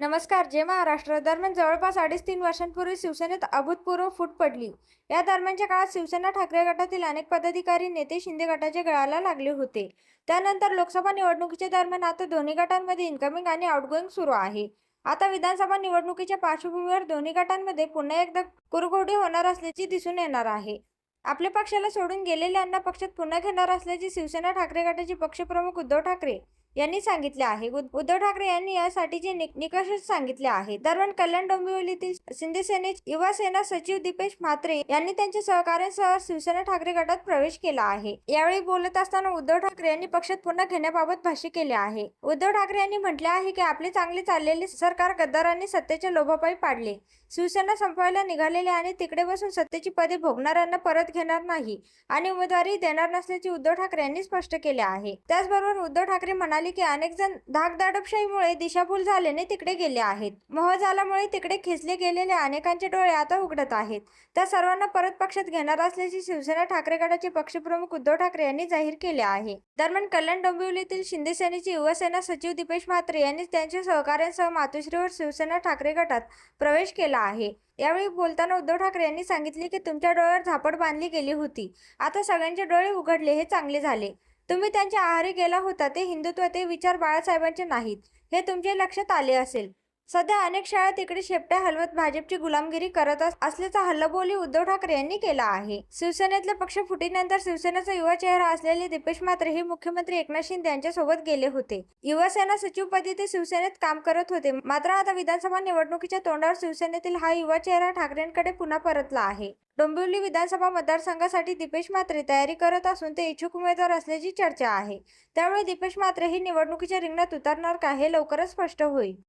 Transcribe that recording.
नमस्कार जे महाराष्ट्र दरम्यान जवळपास अडीच तीन वर्षांपूर्वी शिवसेनेत अभूतपूर्व फूट पडली. या दरम्यानच्या काळात शिवसेना ठाकरे गटातील अनेक पदाधिकारी नेते शिंदे गटाच्या गळाला लागले होते. त्यानंतर लोकसभा निवडणुकीच्या दरम्यान आता दोन्ही गटांमध्ये इन्कमिंग आणि आउटगोईंग सुरू आहे. आता विधानसभा निवडणुकीच्या पार्श्वभूमीवर दोन्ही गटांमध्ये पुन्हा एकदा कुरघोडी होणार असल्याची दिसून येणार आहे. आपल्या पक्षाला सोडून गेलेल्यांना पक्षात पुन्हा घेणार असल्याची शिवसेना ठाकरे गटाचे पक्षप्रमुख उद्धव ठाकरे यांनी सांगितले आहे. उद्धव ठाकरे यांनी यासाठीचे निकष निकषच सांगितले आहेत दरम्यान कल्याण डोंबिवलीतील शिंदे सेनेचे युवा सेना सचिव दीपेश म्हात्रे यांनी त्यांच्या सहकार्यांसह शिवसेना ठाकरे गटात प्रवेश केला आहे. यावेळी बोलत असताना उद्धव ठाकरे यांनी पक्षात पुन्हा घेण्याबाबत भाष्य केले आहे. उद्धव ठाकरे यांनी म्हटले आहे की आपले चांगले चाललेले सरकार गद्दारांनी सत्तेच्या लोभापायी पाडले. शिवसेना संपवायला निघालेले आणि तिकडे बसून सत्तेची पदे भोगणाऱ्यांना परत घेणार नाही आणि उमेदवारी देणार नसल्याचे उद्धव ठाकरे यांनी स्पष्ट केले आहे. त्याचबरोबर उद्धव ठाकरे म्हणाले की अनेक जण धाकदाडपशाहीमुळे दिशाभूल झाल्याने तिकडे गेले आहेत. मोह झाल्यामुळे तिकडे खेचले गेलेले अनेकांचे डोळे आता उघडत आहेत. त्या सर्वांना परत पक्षात घेणार असल्याचे शिवसेना ठाकरे गटाचे पक्षप्रमुख उद्धव ठाकरे यांनी जाहीर केले आहे. दरम्यान कल्याण डोंबिवलीतील शिंदे सेनेचे युवासेना सचिव दीपेश म्हात्रे यांनी त्यांच्या सहकाऱ्यांसह मातोश्रीवर शिवसेना ठाकरे गटात प्रवेश केला आहे. यावेळी बोलताना उद्धव ठाकरे यांनी सांगितले की तुमच्या डोळ्यावर झापड बांधली गेली होती. आता सगळ्यांचे डोळे उघडले. हे चांगले झाले. तुम्ही त्यांच्या आहारी गेला होता ते हिंदुत्व ते विचार बाळासाहेबांचे नाहीत. हे तुमच्या लक्षात आले असेल. सध्या अनेक शाळा तिकडे शेपट्या हलवत भाजपची गुलामगिरी करत अस- असल्याचा हल्लबोली उद्धव ठाकरे यांनी केला आहे. शिवसेनेतल्या पक्ष फुटीनंतर शिवसेनेचा युवा चेहरा असलेले दीपेश मात्रे हे मुख्यमंत्री एकनाथ शिंदे यांच्यासोबत गेले होते. युवासेना सचिवपदी ते शिवसेनेत काम करत होते. मात्र आता विधानसभा निवडणुकीच्या तोंडावर शिवसेनेतील हा युवा चेहरा ठाकरेंकडे पुन्हा परतला आहे. डोंबिवली विधानसभा मतदारसंघासाठी दीपेश मात्रे तयारी करत असून ते इच्छुक उमेदवार असल्याची चर्चा आहे. त्यामुळे दीपेश मात्रे ही निवडणुकीच्या रिंगणात उतरणार का हे लवकरच स्पष्ट होईल.